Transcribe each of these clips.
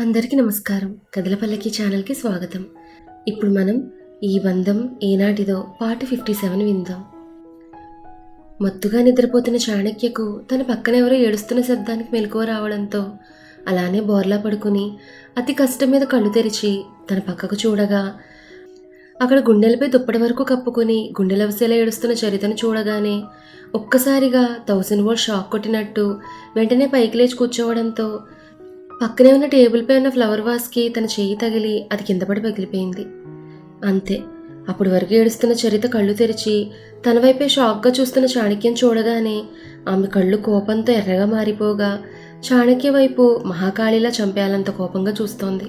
అందరికీ నమస్కారం. కదలపల్లకి ఛానల్కి స్వాగతం. ఇప్పుడు మనం ఈ బంధం ఏనాటిదో పార్ట్ ఫిఫ్టీ సెవెన్ విందాం. మత్తుగా నిద్రపోతున్న చాణక్యకు తన పక్కన ఎవరో ఏడుస్తున్న శబ్దానికి మెలకువ రావడంతో అలానే బోర్లా పడుకుని అతి కష్టం మీద కళ్ళు తెరిచి తన పక్కకు చూడగా అక్కడ గుండెలపై దుప్పటి వరకు కప్పుకొని గుండెలవసేలా ఏడుస్తున్న చరితను చూడగానే ఒక్కసారిగా థౌసండ్ వోల్ట్ షాక్ కొట్టినట్టు వెంటనే పైకి లేచి కూర్చోవడంతో పక్కనే ఉన్న టేబుల్పై ఉన్న ఫ్లవర్ వాస్కి తన చెయ్యి తగిలి అది కిందపడి పగిలిపోయింది. అంతే. అప్పుడు వరకు ఏడుస్తున్న చరిత కళ్ళు తెరిచి తన వైపే షాక్గా చూస్తున్న చాణక్యం చూడగానే ఆమె కళ్ళు కోపంతో ఎర్రగా మారిపోగా చాణక్య వైపు మహాకాళిలా చంపేయాలంత కోపంగా చూస్తోంది.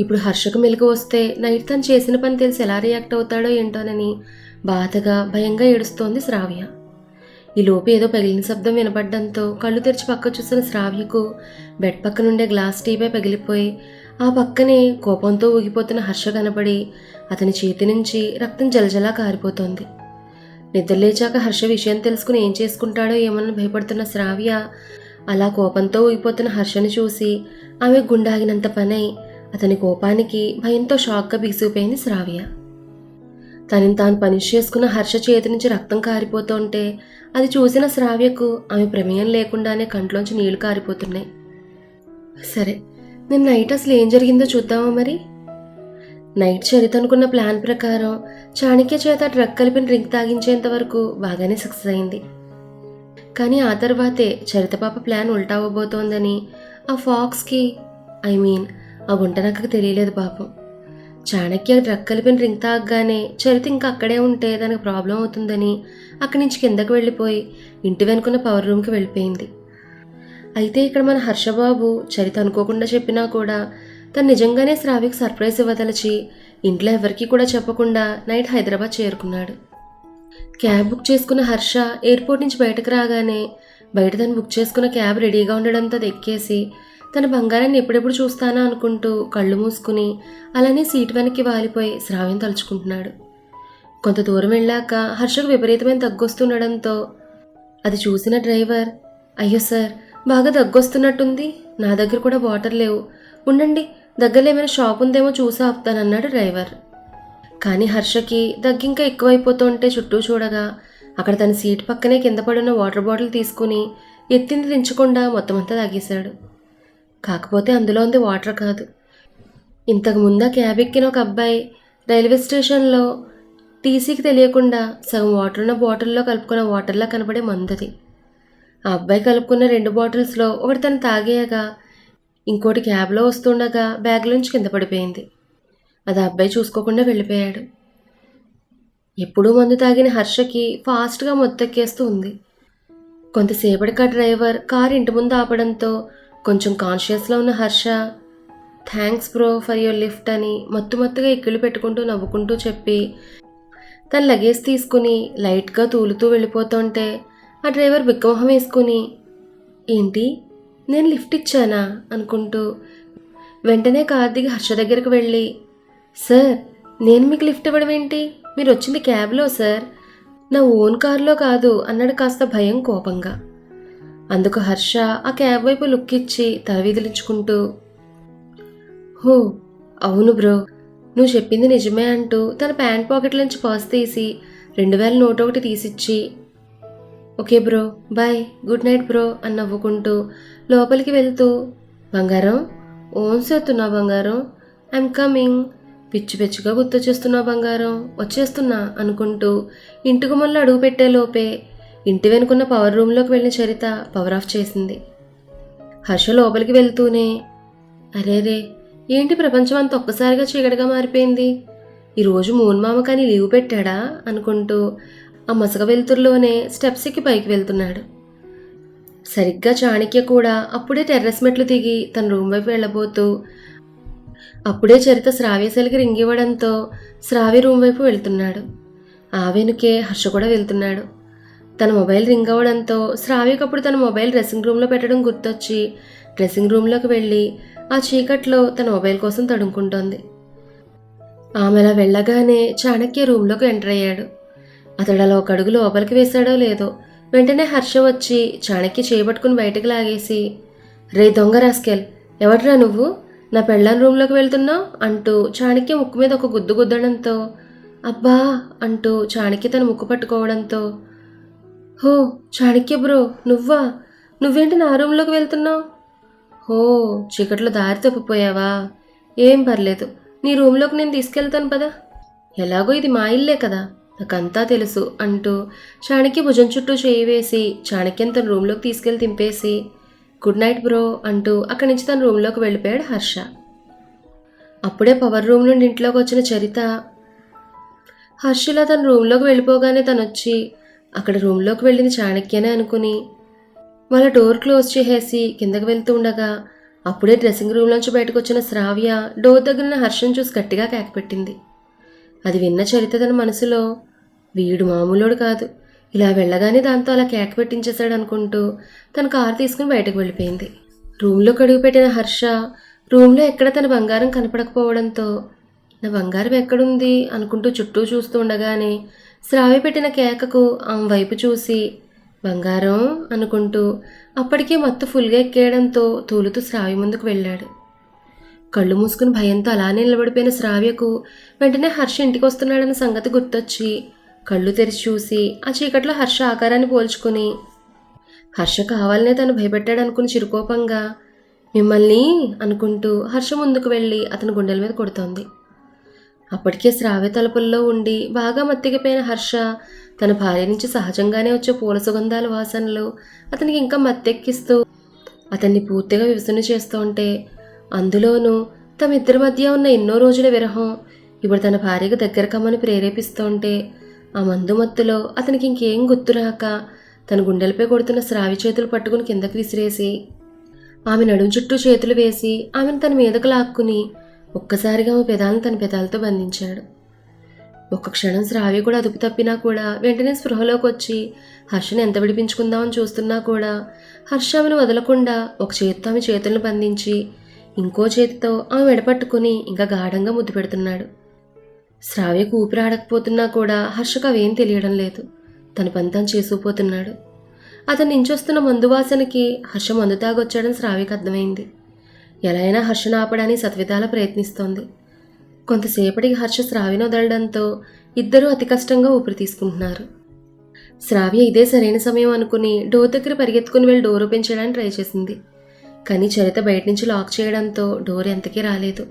ఇప్పుడు హర్షకు మెలకు వస్తే నైట్ తను చేసిన పని తెలిసి ఎలా రియాక్ట్ అవుతాడో ఏంటోనని బాధగా భయంగా ఏడుస్తోంది శ్రావ్య. ఈ లోపు ఏదో పగిలిన శబ్దం వినపడ్డంతో కళ్ళు తెరిచి పక్క చూసిన శ్రావ్యకు బెడ్ పక్కనుండే గ్లాస్ టీపై పగిలిపోయి ఆ పక్కనే కోపంతో ఊగిపోతున్న హర్ష కనపడి అతని చేతి నుంచి రక్తం జలజలా కారిపోతోంది. నిద్రలేచాక హర్ష విషయం తెలుసుకుని ఏం చేసుకుంటాడో ఏమని భయపడుతున్న శ్రావ్య అలా కోపంతో ఊగిపోతున్న హర్షని చూసి ఆమె గుండాగినంత పనై అతని కోపానికి భయంతో షాక్గా బిగిసిపోయింది శ్రావ్య. తనని తాను పనిష్ చేసుకున్న హర్ష చేతి నుంచి రక్తం కారిపోతుంటే అది చూసిన శ్రావ్యకు ఆమె ప్రమేయం లేకుండానే కంట్లోంచి నీళ్ళు కారిపోతున్నాయి. సరే నేను నైట్ అసలు ఏం జరిగిందో చూద్దామా మరి? నైట్ చరిత అనుకున్న ప్లాన్ ప్రకారం చాణక్య చేత డ్రగ్ కలిపిన డ్రింక్ తాగించేంత వరకు బాగానే సక్సెస్ అయింది. కానీ ఆ తర్వాతే చరిత పాప ప్లాన్ ఉల్టా అవ్వబోతోందని ఆ ఫాక్స్కి ఐ మీన్ ఆ గుంటనక్కకు తెలియలేదు పాపం. చాణక్య డ్రగ్ కలిపిన డ్రింక్ తాగగానే చరిత ఇంకా అక్కడే ఉంటే దానికి ప్రాబ్లం అవుతుందని అక్కడి నుంచి కిందకు వెళ్ళిపోయి ఇంటి వెనుకున్న పవర్ రూమ్కి వెళ్ళిపోయింది. అయితే ఇక్కడ మన హర్షబాబు చరిత అనుకోకుండా చెప్పినా కూడా తను నిజంగానే శ్రావ్యకు సర్ప్రైజ్ ఇవ్వదలిచి ఇంట్లో ఎవరికీ కూడా చెప్పకుండా నైట్ హైదరాబాద్ చేరుకున్నాడు. క్యాబ్ బుక్ చేసుకున్న హర్ష ఎయిర్పోర్ట్ నుంచి బయటకు రాగానే బయట తను బుక్ చేసుకున్న క్యాబ్ రెడీగా ఉండడంతో అది ఎక్కేసి తన బంగారాన్ని ఎప్పుడెప్పుడు చూస్తానా అనుకుంటూ కళ్ళు మూసుకుని అలానే సీట్ వెనక్కి వాలిపోయి శ్రావ్యం తలుచుకుంటున్నాడు. కొంత దూరం వెళ్ళాక హర్షకు విపరీతమైన తగ్గొస్తుండడంతో అది చూసిన డ్రైవర్ అయ్యో సార్ బాగా దగ్గొస్తున్నట్టుంది నా దగ్గర కూడా వాటర్ లేవు. ఉండండి దగ్గరలో ఏమైనా షాప్ ఉందేమో చూసి ఆపుతానన్నాడు డ్రైవర్. కానీ హర్షకి దగ్గింకా ఎక్కువైపోతుంటే చుట్టూ చూడగా అక్కడ తన సీట్ పక్కనే కింద పడున్న వాటర్ బాటిల్ తీసుకుని ఎత్తింది దించకుండా మొత్తం అంతా తాగేశాడు. కాకపోతే అందులో ఉంది వాటర్ కాదు. ఇంతకు ముందా క్యాబ్ ఎక్కిన ఒక అబ్బాయి రైల్వే స్టేషన్లో టీసీకి తెలియకుండా సగం వాటర్ ఉన్న బాటిల్లో కలుపుకున్న వాటర్లా కనబడే మందది. ఆ అబ్బాయి కలుపుకున్న రెండు బాటిల్స్లో ఒకటి తను తాగేయగా ఇంకోటి క్యాబ్లో వస్తుండగా బ్యాగ్లోంచి కింద పడిపోయింది. అది అబ్బాయి చూసుకోకుండా వెళ్ళిపోయాడు. ఎప్పుడూ మందు తాగిన హర్షకి ఫాస్ట్గా మొత్తెక్కేస్తూ ఉంది. కొంతసేపటికి ఆ డ్రైవర్ కారు ఇంటి ముందు ఆపడంతో కొంచెం కాన్షియస్లో ఉన్న Harsha thanks bro for your lift అని మత్తు మత్తుగా ఎక్కిళ్ళు పెట్టుకుంటూ నవ్వుకుంటూ చెప్పి తన లగేజ్ తీసుకుని లైట్గా తూలుతూ వెళ్ళిపోతుంటే ఆ డ్రైవర్ బిక్కమొహం వేసుకుని ఏంటి? నేను లిఫ్ట్ ఇచ్చానా? అనుకుంటూ వెంటనే కార్ దిగి హర్ష దగ్గరికి వెళ్ళి సార్ నేను మీకు లిఫ్ట్ ఇవ్వడం ఏంటి? మీరు వచ్చింది క్యాబ్లో సార్ నా ఓన్ కారులో కాదు అన్నాడు కాస్త భయం కోపంగా. అందుకు హర్ష ఆ క్యాబ్ వైపు లుక్ ఇచ్చి తల విదిలించుకుంటూ హో అవును బ్రో. నువ్వు చెప్పింది నిజమే అంటూ తన ప్యాంట్ పాకెట్ నుంచి పర్స్ తీసి రెండు వేల నోట్ ఒకటి తీసిచ్చి okay bro bye good night bro అని నవ్వుకుంటూ లోపలికి వెళ్తూ బంగారం ఓన్ చేస్తున్నావు బంగారం ఐఎమ్ కమింగ్ పిచ్చి పిచ్చిగా గుర్తు చేస్తున్నా బంగారం వచ్చేస్తున్నా అనుకుంటూ ఇంటికి మళ్ళీ అడుగు పెట్టే లోపే ఇంటి వెనుకున్న పవర్ రూమ్లోకి వెళ్ళిన చరిత పవర్ ఆఫ్ చేసింది. హర్ష లోపలికి వెళ్తూనే అరే రే ఏంటి ప్రపంచం అంత ఒక్కసారిగా చీకటిగా మారిపోయింది? ఈరోజు మూన్ మామ కానీ లీవ్ పెట్టాడా? అనుకుంటూ ఆ మసక వెలుతురులోనే స్టెప్స్ ఎక్కి పైకి వెళ్తున్నాడు. సరిగ్గా చాణక్య కూడా అప్పుడే టెర్రస్ మెట్లు దిగి తన రూమ్ వైపు వెళ్ళబోతూ అప్పుడే చరిత శ్రావ్యశలికి రింగివ్వడంతో శ్రావ్య రూమ్ వైపు వెళ్తున్నాడు. ఆ వెనుకే హర్ష కూడా వెళ్తున్నాడు. తన మొబైల్ రింగ్ అవ్వడంతో శ్రావికప్పుడు తన మొబైల్ డ్రెస్సింగ్ రూమ్లో పెట్టడం గుర్తొచ్చి డ్రెస్సింగ్ రూమ్లోకి వెళ్ళి ఆ చీకట్లో తన మొబైల్ కోసం తడుముకుంటోంది. ఆమె అలా వెళ్ళగానే చాణక్య రూమ్లోకి ఎంటర్ అయ్యాడు. అతడు అలా ఒక అడుగు లోపలికి వేశాడో లేదో వెంటనే హర్ష వచ్చి చాణక్య చేపట్టుకుని బయటకు లాగేసి రే దొంగ రాస్కెల్ ఎవడ్రా నువ్వు? నా పెళ్ళాన్ రూమ్లోకి వెళ్తున్నావు? అంటూ చాణక్య ముక్కు మీద ఒక గుద్దు గుద్దడంతో అబ్బా అంటూ చాణక్య తన ముక్కు పట్టుకోవడంతో హో చాణక్య బ్రో నువ్వా? నువ్వేంటి నా రూమ్లోకి వెళ్తున్నావు? హో చీకట్లో దారి తప్పిపోయావా? ఏం పర్లేదు నీ రూమ్లోకి నేను తీసుకెళ్తాను పదా. ఎలాగో ఇది మా ఇల్లే కదా నాకంతా తెలుసు అంటూ చాణక్య భుజం చుట్టూ చేయి వేసి చాణక్యం తన రూమ్లోకి తీసుకెళ్ళి తింపేసి గుడ్ నైట్ బ్రో అంటూ అక్కడి నుంచి తన రూమ్లోకి వెళ్ళిపోయాడు హర్ష. అప్పుడే పవర్ రూమ్ నుండి ఇంట్లోకి వచ్చిన చరిత హర్షిలా తన రూమ్లోకి వెళ్ళిపోగానే తను వచ్చి అక్కడ రూమ్లోకి వెళ్ళింది చాణక్యనే అనుకుని. వాళ్ళ డోర్ క్లోజ్ చేసేసి కిందకి వెళ్తూ ఉండగా అప్పుడే డ్రెస్సింగ్ రూమ్లోంచి బయటకు వచ్చిన శ్రావ్య డోర్ దగ్గర హర్షం చూసి గట్టిగా కేకపెట్టింది అది విన్న చరిత తన మనసులో వీడు మామూలోడు కాదు. ఇలా వెళ్ళగానే దాంతో అలా కేక పెట్టించేశాడు అనుకుంటూ తన కారు తీసుకుని బయటకు వెళ్ళిపోయింది. రూమ్లో కడుగు పెట్టిన హర్ష రూమ్లో ఎక్కడ తన బంగారం కనపడకపోవడంతో నా బంగారం ఎక్కడుంది అనుకుంటూ చుట్టూ చూస్తూ ఉండగానే శ్రావి పెట్టిన కేకకు ఆమె వైపు చూసి బంగారం అనుకుంటూ అప్పటికే మత్తు ఫుల్గా ఎక్కేయడంతో తూలుతూ శ్రావి ముందుకు వెళ్ళాడు. కళ్ళు మూసుకుని భయంతో అలానే నిలబడిపోయిన శ్రావ్యకు వెంటనే హర్ష ఇంటికి వస్తున్నాడన్న సంగతి గుర్తొచ్చి కళ్ళు తెరిచి చూసి ఆ చీకట్లో హర్ష ఆకారాన్ని పోల్చుకుని హర్ష కావాలనే తను భయపెట్టాడు అనుకుని చిరుకోపంగా మిమ్మల్ని అనుకుంటూ హర్ష ముందుకు వెళ్ళి అతని గుండెల మీద కొడుతోంది. అప్పటికే శ్రావ్య తలుపుల్లో ఉండి బాగా మత్తికిపోయిన హర్ష తన భార్య నుంచి సహజంగానే వచ్చే పూల సుగంధాల వాసనలు అతనికి ఇంకా మత్తెక్కిస్తూ అతన్ని పూర్తిగా విభజన చేస్తూ ఉంటే అందులోనూ తమ ఇద్దరి మధ్య ఉన్న ఎన్నో రోజుల విరహం ఇప్పుడు తన భార్యకు దగ్గర కమ్మని ప్రేరేపిస్తూ ఉంటే ఆ మందు మత్తులో అతనికి ఇంకేం గుర్తురాక తన గుండెలపై కొడుతున్న శ్రావి చేతులు పట్టుకుని కిందకు విసిరేసి ఆమె నడుం చుట్టూ చేతులు వేసి ఆమెను తన మీదకు లాక్కుని ఒక్కసారిగా ఆమె పెదాలను తన పెదాలతో బంధించాడు. ఒక్క క్షణం శ్రావ్య కూడా అదుపు తప్పినా కూడా వెంటనే స్పృహలోకి వచ్చి హర్షను ఎంత విడిపించుకుందామని చూస్తున్నా కూడా హర్ష ఆమెను వదలకుండా ఒక చేతితో ఆమె చేతులను బంధించి ఇంకో చేతితో ఆమె వెడపట్టుకుని ఇంకా గాఢంగా ముద్దు పెడుతున్నాడు. శ్రావ్యకు ఊపిరి ఆడకపోతున్నా కూడా హర్షకు అవేం తెలియడం లేదు. తన పంతం చేసుకుపోతున్నాడు అతను నించొస్తున్న మందు వాసనకి హర్ష మందు తాగొచ్చాడని శ్రావ్యకు అర్థమైంది. ఎలా అయినా హర్షను ఆపడానికి సత్విధాల ప్రయత్నిస్తోంది. కొంతసేపటికి హర్ష శ్రావ్యను వదలడంతో ఇద్దరూ అతి కష్టంగా ఊపిరి తీసుకుంటున్నారు. శ్రావ్య ఇదే సరైన సమయం అనుకుని డోర్ దగ్గర పరిగెత్తుకుని వెళ్ళి డోర్ ఓపెన్ చేయడానికి ట్రై చేసింది. కానీ చరిత బయట నుంచి లాక్ చేయడంతో డోర్ ఎంతకీ రాలేదు.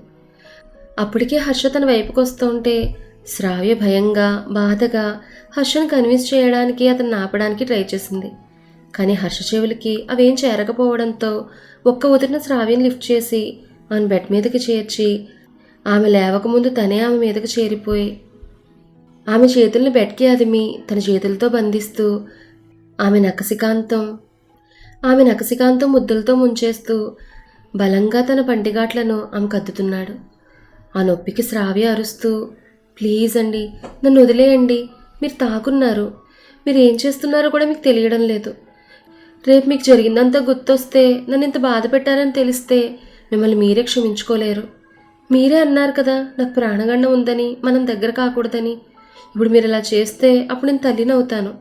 అప్పటికే హర్ష తన వైపుకు వస్తుంటే శ్రావ్య భయంగా బాధగా హర్షను కన్విన్స్ చేయడానికి అతన్ని ఆపడానికి ట్రై చేసింది. కానీ హర్ష చెవులకి అవేం చేరకపోవడంతో ఒక్క ఉదిరిన శ్రావ్యం లిఫ్ట్ చేసి ఆమె బెడ్ మీదకి చేర్చి ఆమె లేవకముందు తనే ఆమె మీదకి చేరిపోయి ఆమె చేతుల్ని బెడ్కి అదిమి తన చేతులతో బంధిస్తూ ఆమె నకసికాంతం ఆమె నకసికాంతం ముద్దులతో ముంచేస్తూ బలంగా తన పంటిగాట్లను ఆమె కద్దుతున్నాడు ఆ నొప్పికి శ్రావ్య అరుస్తూ ప్లీజ్ అండి నన్ను వదిలేయండి మీరు తాకున్నారు మీరు ఏం చేస్తున్నారో కూడా మీకు తెలియడం లేదు. రేపు మీకు జరిగిందంతా గుర్తొస్తే నన్ను ఇంత బాధ పెట్టారని తెలిస్తే మిమ్మల్ని మీరే క్షమించుకోలేరు. మీరే అన్నారు కదా నాకు ప్రాణగండం ఉందని మనం దగ్గర కాకూడదని. ఇప్పుడు మీరు ఇలా చేస్తే అప్పుడు నేను తల్లిని అవుతాను.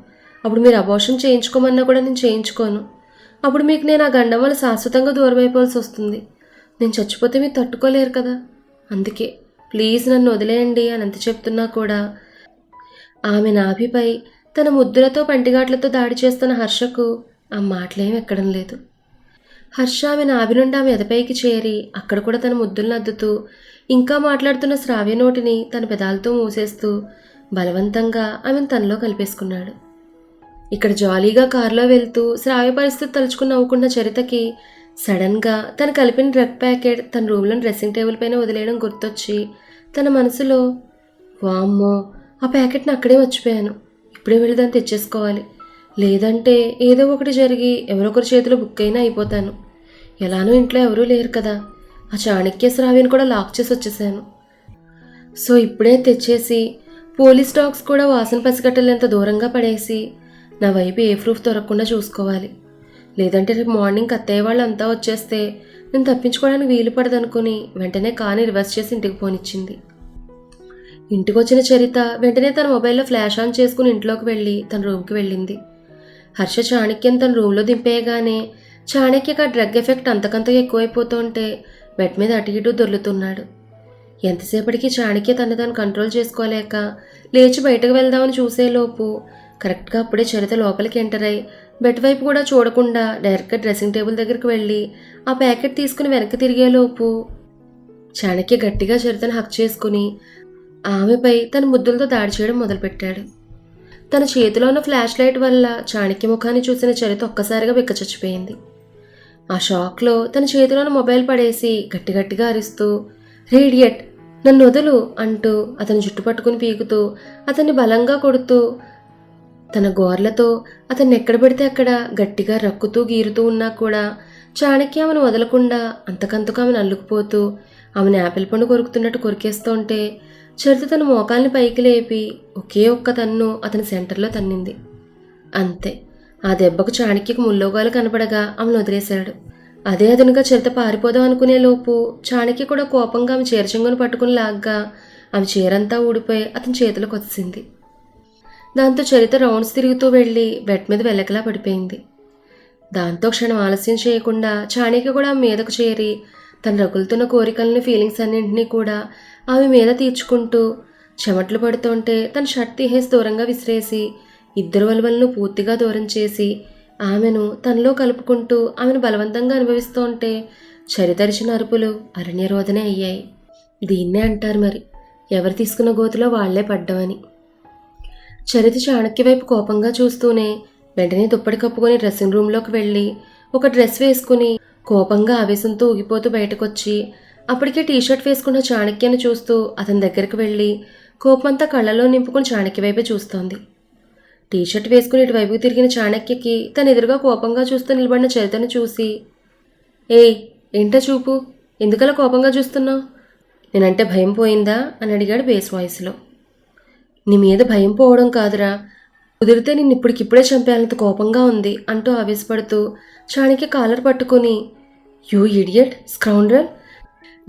అప్పుడు మీరు అబోషన్ చేయించుకోమన్నా కూడా నేను చేయించుకోను. అప్పుడు మీకు నేను ఆ గండం వల్ల శాశ్వతంగా దూరం అయిపోవాల్సి వస్తుంది. నేను చచ్చిపోతే మీరు తట్టుకోలేరు కదా. అందుకే ప్లీజ్ నన్ను వదిలేయండి అని ఎంత చెప్తున్నా కూడా ఆమె నాభిపై తన ముద్దులతో పంటిగాట్లతో దాడి చేస్తున్న హర్షకు ఆ మాటలేం ఎక్కడం లేదు. హర్ష ఆమె నాభి నుండి ఆమె ఎదపైకి చేరి అక్కడ కూడా తన ముద్దులను అద్దుతూ ఇంకా మాట్లాడుతున్న శ్రావ్య నోటిని తన పెదాలతో మూసేస్తూ బలవంతంగా ఆమెను తనలో కలిపేసుకున్నాడు. ఇక్కడ జాలీగా కారులో వెళ్తూ శ్రావ్య పరిస్థితి తలుచుకుని నవ్వుకున్న చరితకి సడన్గా తను కలిపిన డ్రగ్ ప్యాకెట్ తన రూమ్లో డ్రెస్సింగ్ టేబుల్ పైన వదిలేయడం గుర్తొచ్చి తన మనసులో వామ్మో ఆ ప్యాకెట్ని అక్కడే మర్చిపోయాను. ఇప్పుడే వెళ్ళి దాన్ని తెచ్చేసుకోవాలి. లేదంటే ఏదో ఒకటి జరిగి ఎవరొకరి చేతిలో బుక్ అయినా అయిపోతాను. ఎలానో ఇంట్లో ఎవరూ లేరు కదా. ఆ చాణక్య శ్రావ్యను కూడా లాక్ చేసి వచ్చేసాను. సో ఇప్పుడే తెచ్చేసి పోలీస్ డాగ్స్ కూడా వాసన పసిగట్టలేంత దూరంగా పడేసి నా వైపు ఏ ప్రూఫ్ దొరకకుండా చూసుకోవాలి. లేదంటే రేపు మార్నింగ్ అత్తయ్య వాళ్ళంతా వచ్చేస్తే నేను తప్పించుకోవడానికి వీలు పడదనుకుని వెంటనే కాని రివర్స్ చేసి ఇంటికి పోనిచ్చింది. ఇంటికి వచ్చిన చరిత వెంటనే తన మొబైల్లో ఫ్లాష్ ఆన్ చేసుకుని ఇంట్లోకి వెళ్ళి తన రూమ్కి వెళ్ళింది. హర్ష చాణక్యం తన రూమ్లో దింపేయగానే చాణక్యకి ఆ డ్రగ్ ఎఫెక్ట్ అంతకంతగా ఎక్కువైపోతుంటే బెడ్ మీద అటు ఇటు దొర్లుతున్నాడు. ఎంతసేపటికి చాణక్య తను తను కంట్రోల్ చేసుకోలేక లేచి బయటకు వెళ్దామని చూసేలోపు కరెక్ట్గా అప్పుడే చరిత లోపలికి ఎంటర్ అయి బెడ్ వైపు కూడా చూడకుండా డైరెక్ట్గా డ్రెస్సింగ్ టేబుల్ దగ్గరికి వెళ్ళి ఆ ప్యాకెట్ తీసుకుని వెనక్కి తిరిగేలోపు చాణక్య గట్టిగా చరితను హక్ చేసుకుని ఆమెపై తన ముద్దులతో దాడి చేయడం మొదలుపెట్టాడు. తన చేతిలో ఉన్న ఫ్లాష్ లైట్ వల్ల చాణక్య ముఖాన్ని చూసిన చరిత ఒక్కసారిగా బిక్కచచ్చిపోయింది ఆ షాక్లో తన చేతిలోని మొబైల్ పడేసి గట్టి గట్టిగా అరుస్తూ రేడియట్ నన్ను వదులు అంటూ అతని జుట్టు పట్టుకుని పీకుతూ అతన్ని బలంగా కొడుతూ తన గోర్లతో అతన్ని ఎక్కడ పడితే అక్కడ గట్టిగా రక్కుతూ గీరుతూ ఉన్నా కూడా చాణక్య ఆమెను వదలకుండా అంతకంతకు ఆమెను అల్లుకుపోతూ ఆమెను యాపిల్ పండు కొరుకుతున్నట్టు కొరికేస్తుంటే చరిత తన మోకాల్ని పైకి లేపి ఒకే ఒక్క తన్ను అతని సెంటర్లో తన్నింది. అంతే ఆ దెబ్బకు చాణక్యకు ముల్లోగాలు కనపడగా ఆమెను వదిలేశాడు. అదే అదనుగా చరిత పారిపోదాం అనుకునే లోపు చాణక్య కూడా కోపంగా ఆమె చీరచెంగును పట్టుకుని లాగ్గా ఆమె చీరంతా ఊడిపోయి అతని చేతిలోకి వచ్చింది దాంతో చరిత రౌండ్స్ తిరుగుతూ వెళ్ళి బెడ్ మీద వెలకలా పడిపోయింది. దాంతో క్షణం ఆలస్యం చేయకుండా చాణక్య కూడా ఆమె మీదకు చేరి తన రగులుతున్న కోరికల్ని ఫీలింగ్స్ అన్నింటినీ కూడా ఆమె మీద తీర్చుకుంటూ చెమట్లు పడుతుంటే తన షర్ట్ తీసేసి దూరంగా విసిరేసి ఇద్దరు వలవలను పూర్తిగా దూరం చేసి ఆమెను తనలో కలుపుకుంటూ ఆమెను బలవంతంగా అనుభవిస్తూ ఉంటే చరితరిచిన అరుపులు అరణ్యరోధనే అయ్యాయి. దీన్నే అంటారు మరి. ఎవరు తీసుకున్న గోతులో వాళ్ళే పడ్డమని చరిత చాణక్య వైపు కోపంగా చూస్తూనే వెంటనే దుప్పటి కప్పుకొని డ్రెస్సింగ్ రూమ్లోకి వెళ్ళి ఒక డ్రెస్ వేసుకుని కోపంగా ఆవేశంతో ఊగిపోతూ బయటకొచ్చి అప్పటికే టీషర్ట్ వేసుకున్న చాణక్యను చూస్తూ అతని దగ్గరికి వెళ్ళి కోపంతా కళ్ళలో నింపుకుని చాణక్య వైపే చూస్తోంది. టీషర్ట్ వేసుకుని ఇటువైపు తిరిగిన చాణక్యకి తన ఎదురుగా కోపంగా చూస్తూ నిలబడిన చరితను చూసి ఏయ్ ఏంటో చూపు? ఎందుకలా కోపంగా చూస్తున్నావు? నేనంటే భయం పోయిందా? అని అడిగాడు బేస్ వాయిస్లో. నీ మీద భయం పోవడం కాదురా. కుదిరితే నిన్ను ఇప్పటికిప్పుడే చంపేయాలంత కోపంగా ఉంది అంటూ ఆవేశపడుతూ చాణక్య కాలర్ పట్టుకుని యూ ఇడియట్ స్క్రౌండ్రల్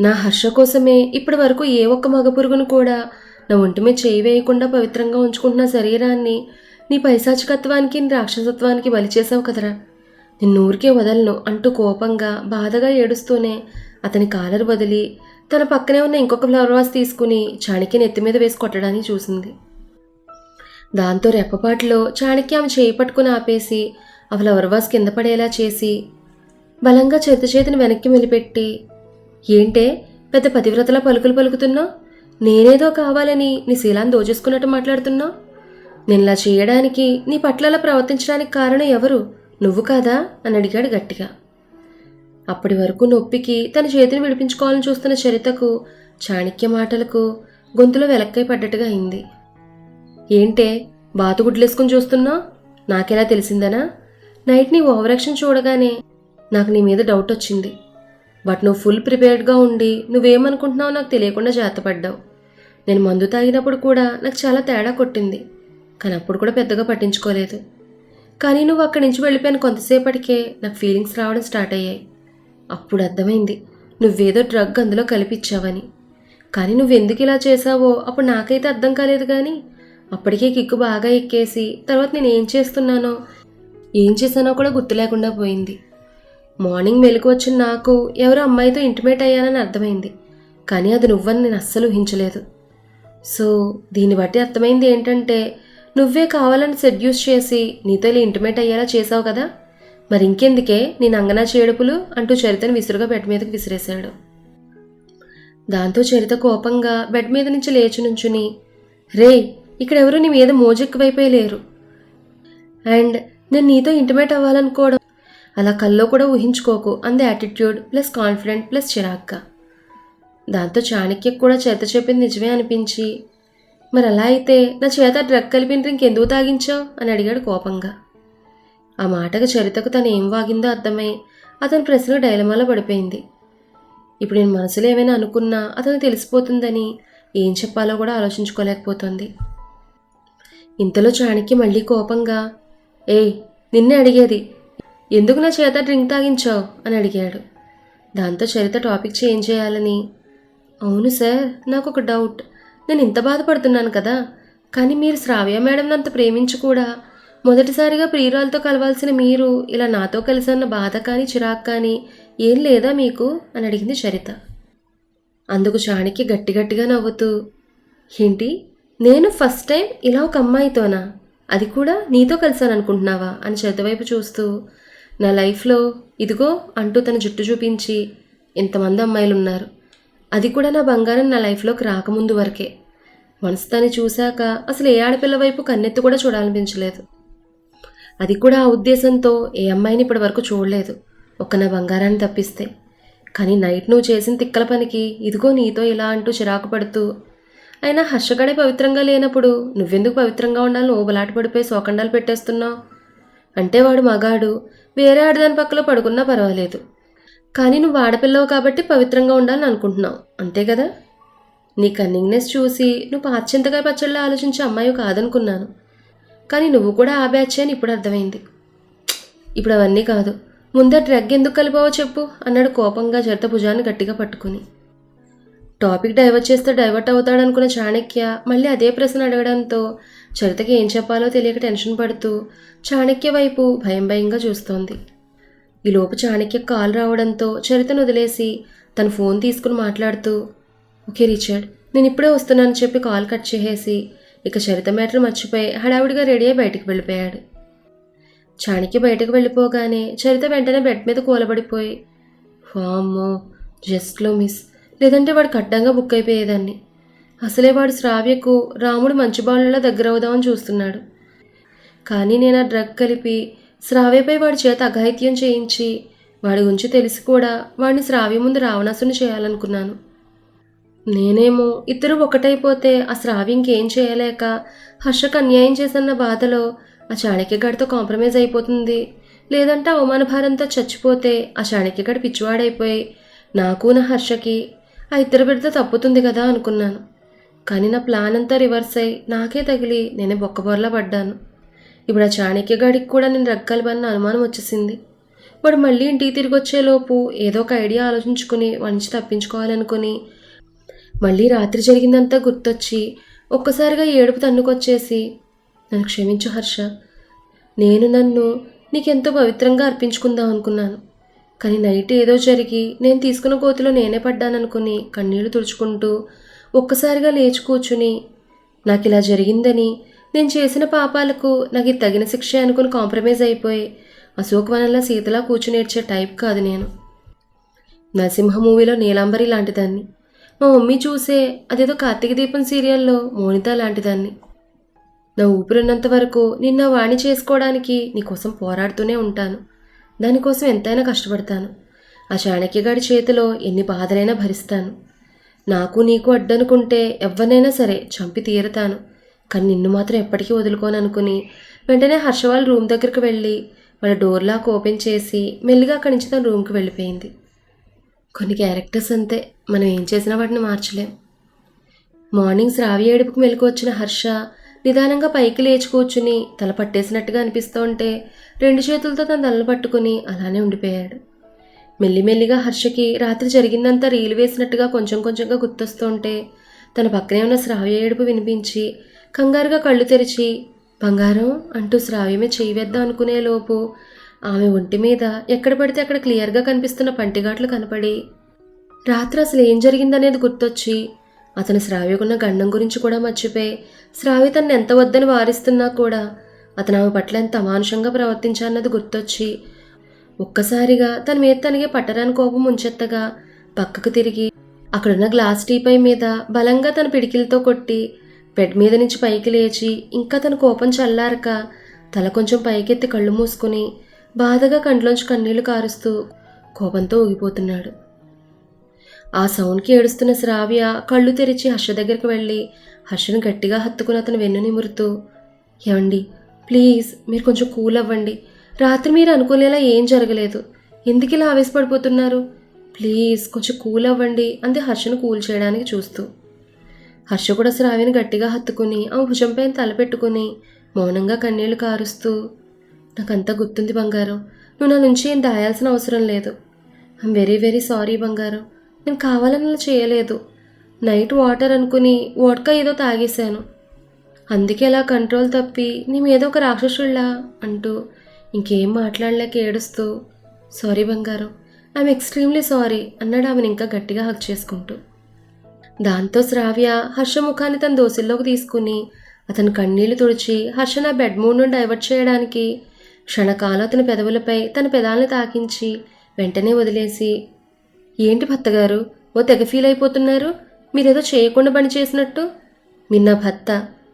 నా హర్ష కోసమే ఇప్పటి వరకు ఏ ఒక్క మగ పురుగును కూడా నా ఒంటి మీద చేయి వేయకుండా పవిత్రంగా ఉంచుకుంటున్న శరీరాన్ని నీ పైశాచికత్వానికి నీ రాక్షసత్వానికి బలి చేసావు కదరా. నిన్ను ఊరికే వదలను అంటూ కోపంగా బాధగా ఏడుస్తూనే అతని కాలర్ వదిలి తన పక్కనే ఉన్న ఇంకొక ఫ్లవర్ వాస్ తీసుకుని చాణక్య నెత్తి మీద వేసి కొట్టడానికి చూసింది. దాంతో రెప్పపాటులో చాణిక్య ఆమె చేయి పట్టుకుని ఆపేసి ఆ ఫ్లవర్ వాస్ కింద పడేలా చేసి బలంగా చేతి చేతిని వెనక్కి మెలిపెట్టి ఏంటే పెద్ద పతివ్రతలా పలుకులు పలుకుతున్నావు నేనేదో కావాలని నీ శీలాన్ని దోచేసుకున్నట్టు మాట్లాడుతున్నావు నిన్లా చేయడానికి నీ పట్ల అలా ప్రవర్తించడానికి కారణం ఎవరు? నువ్వు కాదా? అని అడిగాడు గట్టిగా. అప్పటి వరకు నొప్పికి తన చేతిని విడిపించుకోవాలని చూస్తున్న చరితకు చాణక్య మాటలకు గొంతులో వెలక్కై పడ్డట్టుగా అయింది. ఏంటే బాతుగుడ్లేసుకుని చూస్తున్నావు నాకెలా తెలిసిందనా? నైట్ నీ ఓవర్ యాక్షన్ చూడగానే నాకు నీ మీద డౌట్ వచ్చింది. బట్ నువ్వు ఫుల్ ప్రిపేర్డ్గా ఉండి నువ్వేమనుకుంటున్నావో నాకు తెలియకుండా జాతపడ్డావు నేను మందు తాగినప్పుడు కూడా నాకు చాలా తేడా కొట్టింది. కానీ అప్పుడు కూడా పెద్దగా పట్టించుకోలేదు. కానీ నువ్వు అక్కడి నుంచి వెళ్ళిపోయిన కొంతసేపటికే నాకు ఫీలింగ్స్ రావడం స్టార్ట్ అయ్యాయి. అప్పుడు అర్థమైంది నువ్వేదో డ్రగ్ అందులో కలిపిచ్చావని. కానీ నువ్వెందుకు ఇలా చేసావో అప్పుడు నాకైతే అర్థం కాలేదు కానీ అప్పటికే కిక్కు బాగా ఎక్కేసి తర్వాత నేను ఏం చేస్తున్నానో ఏం చేశానో కూడా గుర్తు లేకుండా పోయింది. మార్నింగ్ మెలకు వచ్చిన నాకు ఎవరో అమ్మాయితో ఇంటిమేట్ అయ్యానని అర్థమైంది. కానీ అది నువ్వని నేను అస్సలు ఊహించలేదు. సో దీన్ని బట్టి అర్థమైంది ఏంటంటే నువ్వే కావాలని సెడ్యూస్ చేసి నీతో ఇలా ఇంటిమేట్ అయ్యేలా చేసావు కదా? మరి ఇంకెందుకే నేను అంగనా చేడుపులు అంటూ చరితను విసురుగా బెడ్ మీదకి విసిరేశాడు. దాంతో చరిత కోపంగా బెడ్ మీద నుంచి లేచి నుంచుని రే ఇక్కడెవరూ నీ మీద మోజెక్కువైపోయి లేరు అండ్ నేను నీతో ఇంటిమేట్ అవ్వాలనుకోవడం. అలా కల్లో కూడా ఊహించుకోకు. అంది యాటిట్యూడ్ ప్లస్ కాన్ఫిడెంట్ ప్లస్ చిరాక్గా దాంతో చాణక్యకు కూడా చేత చెప్పింది నిజమే అనిపించి మరి అలా అయితే నా చేత డ్రగ్ కలిపిన డ్రింక్ ఎందుకు తాగించావు? అని అడిగాడు కోపంగా. ఆ మాటకు చరితకు తను ఏం వాగిందో అర్థమై అతని ప్రశ్న డైలమాలో పడిపోయింది. ఇప్పుడు నేను మనసులో ఏమైనా అనుకున్నా అతను తెలిసిపోతుందని ఏం చెప్పాలో కూడా ఆలోచించుకోలేకపోతుంది. ఇంతలో చాణక్య మళ్ళీ కోపంగా ఏయ్ నిన్నే అడిగేది. ఎందుకు నా చేత డ్రింక్ తాగించావు? అని అడిగాడు. దాంతో చరిత టాపిక్ చేంజ్ చేయాలని. అవును సార్ నాకు ఒక డౌట్. నేను ఇంత బాధపడుతున్నాను కదా. కానీ మీరు శ్రావ్య మేడం అంత ప్రేమించి కూడా మొదటిసారిగా ప్రియురాలతో కలవాల్సిన మీరు ఇలా నాతో కలిసి అన్న బాధ కానీ చిరాకు కానీ ఏం లేదా మీకు? అని అడిగింది చరిత. అందుకు చాణక్య గట్టి గట్టిగా నవ్వుతూ ఏంటి? నేను ఫస్ట్ టైం ఇలా ఒక అమ్మాయితోనా? అది కూడా నీతో కలిసాను అనుకుంటున్నావా అని చేతవైపు చూస్తూ నా లైఫ్లో ఇదిగో అంటూ తన జుట్టు చూపించి ఇంతమంది అమ్మాయిలు ఉన్నారు అది కూడా నా బంగారం నా లైఫ్లోకి రాకముందు వరకే. మనసు తను చూశాక అసలు ఏ ఆడపిల్ల వైపు కన్నెత్తి కూడా చూడాలనిపించలేదు. అది కూడా ఆ ఉద్దేశంతో ఏ అమ్మాయిని ఇప్పటి వరకు చూడలేదు. ఒక్క నా బంగారాన్ని తప్పిస్తే. కానీ నైట్ నువ్వు చేసిన తిక్కల పనికి ఇదిగో నీతో ఇలా అంటూ చిరాకు పడుతూ అయినా హర్షగడే పవిత్రంగా లేనప్పుడు నువ్వెందుకు పవిత్రంగా ఉండాలని ఓబలాట పడిపోయి శోకండాలు పెట్టేస్తున్నావు? అంటే వాడు మగాడు వేరే ఆడదాని పక్కలో పడుకున్నా పర్వాలేదు. కానీ నువ్వు ఆడపిల్లవు కాబట్టి పవిత్రంగా ఉండాలని అనుకుంటున్నావు అంతే కదా? నీ కన్నింగ్నెస్ చూసి నువ్వు పాచింతగా పచ్చళ్ళ ఆలోచించే అమ్మాయి కాదనుకున్నాను కానీ నువ్వు కూడా ఆ బ్యాచ్ అని ఇప్పుడు అర్థమైంది. ఇప్పుడు అవన్నీ కాదు ముందే డ్రగ్ ఎందుకు కలిపావో చెప్పు అన్నాడు కోపంగా చరిత భుజాన్ని గట్టిగా పట్టుకుని. టాపిక్ డైవర్ట్ చేస్తే డైవర్ట్ అవుతాడనుకున్న చాణక్య మళ్ళీ అదే ప్రశ్న అడగడంతో చరితకి ఏం చెప్పాలో తెలియక టెన్షన్ పడుతూ చాణక్య వైపు భయం భయంగా చూస్తోంది. ఈలోపు చాణక్య కాల్ రావడంతో చరితను వదిలేసి తన ఫోన్ తీసుకుని మాట్లాడుతూ ఓకే రిచర్డ్ నేను ఇప్పుడే వస్తున్నానని చెప్పి కాల్ కట్ చేసేసి ఇక చరిత మ్యాటర్ మర్చిపోయి హడావుడిగా రెడీ అయి బయటికి వెళ్ళిపోయాడు. చాణక్య బయటకు వెళ్ళిపోగానే చరిత వెంటనే బెడ్ మీద కూలబడిపోయి వామ్మో జస్ట్లో మిస్. లేదంటే వాడు కడ్డంగా బుక్ అయిపోయేదాన్ని. అసలే వాడు శ్రావ్యకు రాముడు మంచి బాలులా దగ్గర అవుదామని చూస్తున్నాడు. కానీ నేను ఆ డ్రగ్ కలిపి శ్రావ్యపై వాడి చేత అఘాయిత్యం చేయించి వాడి గురించి తెలిసి కూడా వాడిని శ్రావ్య ముందు రావణాసుని చేయాలనుకున్నాను. నేనేమో ఇద్దరు ఒకటైపోతే ఆ శ్రావ్య ఇంకేం చేయలేక హర్షకు అన్యాయం చేసన్న బాధలో ఆ చాణక్యగాడితో కాంప్రమైజ్ అయిపోతుంది. లేదంటే అవమాన భారంతో చచ్చిపోతే ఆ చాణక్యగాడి పిచ్చివాడైపోయి నాకు నా హర్షకి ఆ ఇద్దరు బిడ్డ తప్పుతుంది కదా అనుకున్నాను. కానీ నా ప్లాన్ అంతా రివర్స్ అయ్యి నాకే తగిలి నేనే బొక్కబోర్లా పడ్డాను. ఇప్పుడు ఆ చాణక్యగాడికి కూడా నేను రగ్గలబన్న అనుమానం వచ్చేసింది. వాడు మళ్ళీ ఇంటికి తిరిగి వచ్చేలోపు ఏదో ఒక ఐడియా ఆలోచించుకుని వాడి నుంచి తప్పించుకోవాలనుకుని మళ్ళీ రాత్రి జరిగిందంతా గుర్తొచ్చి ఒక్కసారిగా ఏడుపు తన్నుకొచ్చేసి నన్ను క్షమించు హర్ష. నేను నన్ను నీకెంతో పవిత్రంగా అర్పించుకుందాం అనుకున్నాను. కానీ నైట్ ఏదో జరిగి నేను తీసుకున్న కోతిలో నేనే పడ్డాననుకుని కన్నీళ్ళు తుడుచుకుంటూ ఒక్కసారిగా లేచి కూర్చుని నాకు ఇలా జరిగిందని నేను చేసిన పాపాలకు నాకు ఇది తగిన శిక్ష అనుకుని కాంప్రమైజ్ అయిపోయి అశోకవనంలో సీతలా కూర్చునేడ్చే టైప్ కాదు నేను. నరసింహ మూవీలో నీలాంబరి లాంటిదాన్ని. మా మమ్మీ చూసే అదేదో కార్తీక దీపం సీరియల్లో మోనిత లాంటిదాన్ని. నా ఊపిరిన్నంత వరకు నిన్న వాణి చేసుకోవడానికి నీకోసం పోరాడుతూనే ఉంటాను. దానికోసం ఎంతైనా కష్టపడతాను. ఆ చాణక్యగాడి చేతిలో ఎన్ని బాధలైనా భరిస్తాను. నాకు నీకు అడ్డనుకుంటే ఎవరినైనా సరే చంపి తీరతాను. కానీ నిన్ను మాత్రం ఎప్పటికీ వదులుకోను అనుకుని వెంటనే హర్ష వాళ్ళ రూమ్ దగ్గరికి వెళ్ళి వాళ్ళ డోర్ లాక్ ఓపెన్ చేసి మెల్లిగా అక్కడి నుంచి తన రూమ్కి వెళ్ళిపోయింది. కొన్ని క్యారెక్టర్స్ అంతే మనం ఏం చేసినా వాటిని మార్చలేం. మార్నింగ్ శ్రావి ఏడుపుకు మెలకు వచ్చిన హర్ష నిదానంగా పైకి లేచి కూర్చుని తల పట్టేసినట్టుగా అనిపిస్తూ ఉంటే రెండు చేతులతో తన తలను పట్టుకుని అలానే ఉండిపోయాడు. మెల్లిమెల్లిగా హర్షకి రాత్రి జరిగిందంతా రీలు వేసినట్టుగా కొంచెం కొంచెంగా గుర్తొస్తుంటే తన పక్కనే ఉన్న శ్రావ్య ఏడుపు వినిపించి కంగారుగా కళ్ళు తెరిచి బంగారం అంటూ శ్రావ్యమే చేయి వేద్దాం అనుకునే లోపు ఆమె ఒంటి మీద ఎక్కడ పడితే అక్కడ క్లియర్గా కనిపిస్తున్న పంటిఘాట్లు కనపడి రాత్రి అసలు ఏం జరిగిందనేది గుర్తొచ్చి అతను శ్రావ్యకున్న గండం గురించి కూడా మర్చిపోయి శ్రావ్య తనని ఎంత వద్దని వారిస్తున్నా కూడా అతను ఆమె పట్ల ఎంత అమానుషంగా ప్రవర్తించాలన్నది గుర్తొచ్చి ఒక్కసారిగా తన మీద తనకి పట్టరాని కోపం ఉంచెత్తగా పక్కకు తిరిగి అక్కడున్న గ్లాస్ టీపై మీద బలంగా తన పిడికిలతో కొట్టి బెడ్ మీద నుంచి పైకి లేచి ఇంకా తన కోపం చల్లారక తల కొంచెం పైకెత్తి కళ్ళు మూసుకుని బాధగా కంట్లోంచి కన్నీళ్ళు కారుస్తూ కోపంతో ఊగిపోతున్నాడు. ఆ సౌండ్కి ఏడుస్తున్న శ్రావ్య కళ్ళు తెరిచి హర్ష దగ్గరికి వెళ్ళి హర్షను గట్టిగా హత్తుకుని అతను వెన్ను నిమురుతూ ఏమండి ప్లీజ్ మీరు కొంచెం కూల్ అవ్వండి. రాత్రి మీరు అనుకునేలా ఏం జరగలేదు. ఎందుకు ఇలా ఆవేశపడిపోతున్నారు? ప్లీజ్ కొంచెం కూల్ అవ్వండి అంది హర్షను కూల్ చేయడానికి చూస్తూ. హర్ష కూడా శ్రావ్యను గట్టిగా హత్తుకుని ఆ భుజంపై తలపెట్టుకుని మౌనంగా కన్నీళ్ళు కారుస్తూ నాకంతా గుర్తుంది బంగారం. నువ్వు నా నుంచి ఏం దాయాల్సిన అవసరం లేదు. ఐఎమ్ వెరీ వెరీ సారీ బంగారం. నేను కావాలని చేయలేదు. నైట్ వాటర్ అనుకుని వోడ్కా ఏదో తాగేశాను. అందుకే అలా కంట్రోల్ తప్పి నీ మీద ఒక రాక్షసుళ్ళా అంటూ ఇంకేం మాట్లాడలేక ఏడుస్తూ సారీ బంగారం ఐఎమ్ ఎక్స్ట్రీమ్లీ సారీ అన్నాడు ఆమెను ఇంకా గట్టిగా హక్ చేసుకుంటూ. దాంతో శ్రావ్య హర్ష ముఖాన్ని తన దోశల్లోకి తీసుకుని అతని కన్నీళ్ళు తుడిచి హర్ష నా బెడ్ మూడ్ నుండి డైవర్ట్ చేయడానికి క్షణకాలం అతని పెదవులపై తన పెదాలను తాకించి వెంటనే వదిలేసి ఏంటి భర్తగారు? ఓ తెగ ఫీల్ అయిపోతున్నారు. మీరేదో చేయకుండా పని చేసినట్టు. మీరు నా భర్త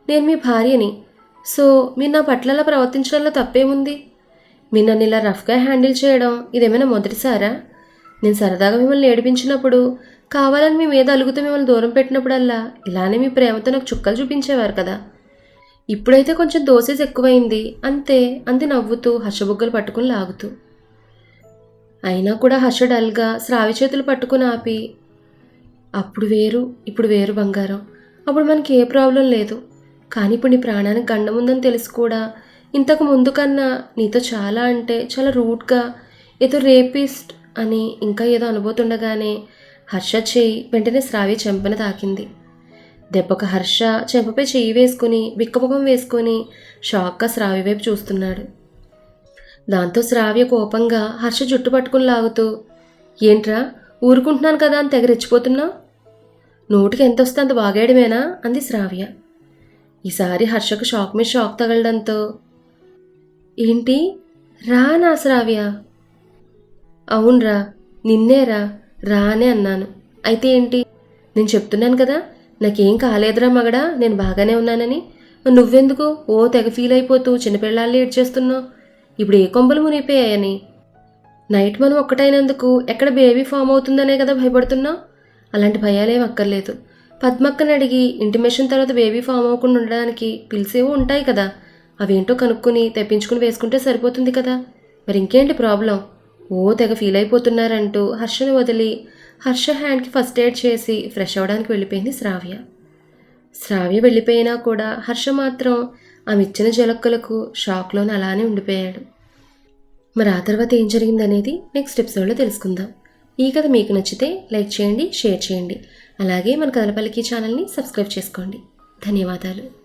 నేను మీ భార్యని. సో మీరు నా పట్ల అలా ప్రవర్తించడంలో తప్పేముంది? మీరు నన్ను ఇలా రఫ్గా హ్యాండిల్ చేయడం ఇదేమైనా మొదటిసారా? నేను సరదాగా మిమ్మల్ని ఏడిపించినప్పుడు కావాలని మీ మీద అలుగుతూ మిమ్మల్ని దూరం పెట్టినప్పుడల్లా ఇలానే మీ ప్రేమతో నాకు చుక్కలు చూపించేవారు కదా. ఇప్పుడైతే కొంచెం దోసేజ్ ఎక్కువైంది. అంతే అంది నవ్వుతూ హర్షబుగ్గలు పట్టుకుని లాగుతూ. అయినా కూడా హర్ష డల్గా స్రావి చేతులు పట్టుకుని ఆపి అప్పుడు వేరు ఇప్పుడు వేరు బంగారం. అప్పుడు మనకి ఏ ప్రాబ్లం లేదు. కానీ ఇప్పుడు నీ ప్రాణానికి గండం ఉందని తెలిసి కూడా. ఇంతకు ముందు కన్నా నీతో చాలా అంటే చాలా రూట్గా ఏదో రేపిస్ట్ అని ఇంకా ఏదో అనుభూతుండగానే హర్ష చేయి వెంటనే శ్రావి చెంపన తాకింది. దెబ్బకు హర్ష చెంపపై చెయ్యి వేసుకుని బిక్కముఖం వేసుకుని షాక్గా శ్రావి వైపు చూస్తున్నాడు. దాంతో శ్రావ్య కోపంగా హర్ష జుట్టు పట్టుకుని లాగుతూ ఏంట్రా ఊరుకుంటున్నాను కదా అని తెగ రెచ్చిపోతున్నావు నోటికి ఎంత వస్తే అంత బాగాయడమేనా అంది శ్రావ్య. ఈసారి హర్షకు షాక్ మీద షాక్ తగలడంతో ఏంటి? రా నా శ్రావ్య? అవునరా నిన్నేరా రానే అన్నాను. అయితే ఏంటి? నేను చెప్తున్నాను కదా నాకేం కాలేదురా మగడా నేను బాగానే ఉన్నానని. నువ్వెందుకు? ఓ తెగ ఫీల్ అయిపోతూ చిన్నపిల్లల్ని ఏడ్చేస్తున్నావు. ఇప్పుడు ఏ కొంపలు మునిగిపోయాయని? నైట్ మనం ఒక్కటైనందుకు ఎక్కడ బేబీ ఫామ్ అవుతుందనే కదా భయపడుతున్నావు అలాంటి భయాలేం అక్కర్లేదు. పద్మక్కని అడిగి ఇంటిమేషన్ తర్వాత బేబీ ఫామ్ అవ్వకుండా ఉండడానికి పిలిసేవో ఉంటాయి కదా. అవేంటో కనుక్కొని తెప్పించుకుని వేసుకుంటే సరిపోతుంది కదా. మరి ఇంకేంటి ప్రాబ్లం? ఓ తెగ ఫీల్ అయిపోతున్నారంటూ హర్షను వదిలి హర్ష హ్యాండ్కి ఫస్ట్ ఎయిడ్ చేసి ఫ్రెష్ అవ్వడానికి వెళ్ళిపోయింది శ్రావ్య. శ్రావ్య వెళ్ళిపోయినా కూడా హర్ష మాత్రం ఆమె ఇచ్చిన జలక్కులకు షాక్లోనే అలానే ఉండిపోయాడు. మరి ఆ తర్వాత ఏం జరిగిందనేది నెక్స్ట్ ఎపిసోడ్లో తెలుసుకుందాం. ఈ కథ మీకు నచ్చితే లైక్ చేయండి షేర్ చేయండి. అలాగే మన కథలపల్లికి ఛానల్ని సబ్స్క్రైబ్ చేసుకోండి. ధన్యవాదాలు.